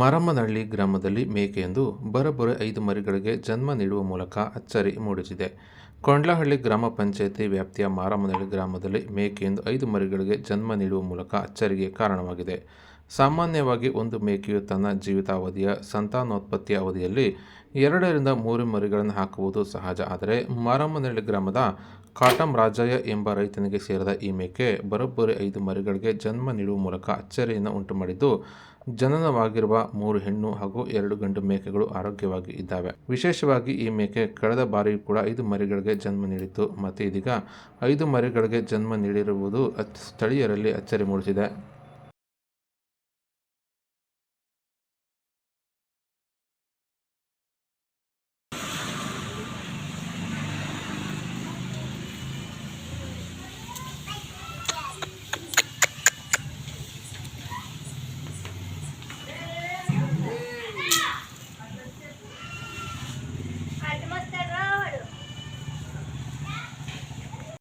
ಮಾರಮ್ಮನಹಳ್ಳಿ ಗ್ರಾಮದಲ್ಲಿ ಮೇಕೆಯೊಂದು ಬರೋಬ್ಬರಿ ಐದು ಮರಿಗಳಿಗೆ ಜನ್ಮ ನೀಡುವ ಮೂಲಕ ಅಚ್ಚರಿ ಮೂಡಿಸಿದೆ. ಕೊಂಡ್ಲಹಳ್ಳಿ ಗ್ರಾಮ ಪಂಚಾಯಿತಿ ವ್ಯಾಪ್ತಿಯ ಮಾರಮ್ಮನಹಳ್ಳಿ ಗ್ರಾಮದಲ್ಲಿ ಮೇಕೆಯೊಂದು ಐದು ಮರಿಗಳಿಗೆ ಜನ್ಮ ನೀಡುವ ಮೂಲಕ ಅಚ್ಚರಿಗೆ ಕಾರಣವಾಗಿದೆ. ಸಾಮಾನ್ಯವಾಗಿ ಒಂದು ಮೇಕೆಯು ತನ್ನ ಜೀವಿತಾವಧಿಯ ಸಂತಾನೋತ್ಪತ್ತಿಯ ಅವಧಿಯಲ್ಲಿ ಎರಡರಿಂದ ಮೂರು ಮರಿಗಳನ್ನು ಹಾಕುವುದು ಸಹಜ. ಆದರೆ ಮಾರಮ್ಮನಹಳ್ಳಿ ಗ್ರಾಮದ ಕಾಟಂ ರಾಜಯ್ಯ ಎಂಬ ರೈತನಿಗೆ ಸೇರಿದ ಈ ಮೇಕೆ ಬರೋಬ್ಬರಿ ಐದು ಮರಿಗಳಿಗೆ ಜನ್ಮ ನೀಡುವ ಮೂಲಕ ಅಚ್ಚರಿಯನ್ನು ಉಂಟುಮಾಡಿದ್ದು, ಜನನವಾಗಿರುವ ಮೂರು ಹೆಣ್ಣು ಹಾಗೂ ಎರಡು ಗಂಡು ಮೇಕೆಗಳು ಆರೋಗ್ಯವಾಗಿ ಇದ್ದಾವೆ. ವಿಶೇಷವಾಗಿ ಈ ಮೇಕೆ ಕಳೆದ ಬಾರಿಯೂ ಕೂಡ ಐದು ಮರಿಗಳಿಗೆ ಜನ್ಮ ನೀಡಿತ್ತು. ಮತ್ತು ಇದೀಗ ಐದು ಮರಿಗಳಿಗೆ ಜನ್ಮ ನೀಡಿರುವುದು ಸ್ಥಳೀಯರಲ್ಲಿ ಅಚ್ಚರಿ ಮೂಡಿಸಿದೆ.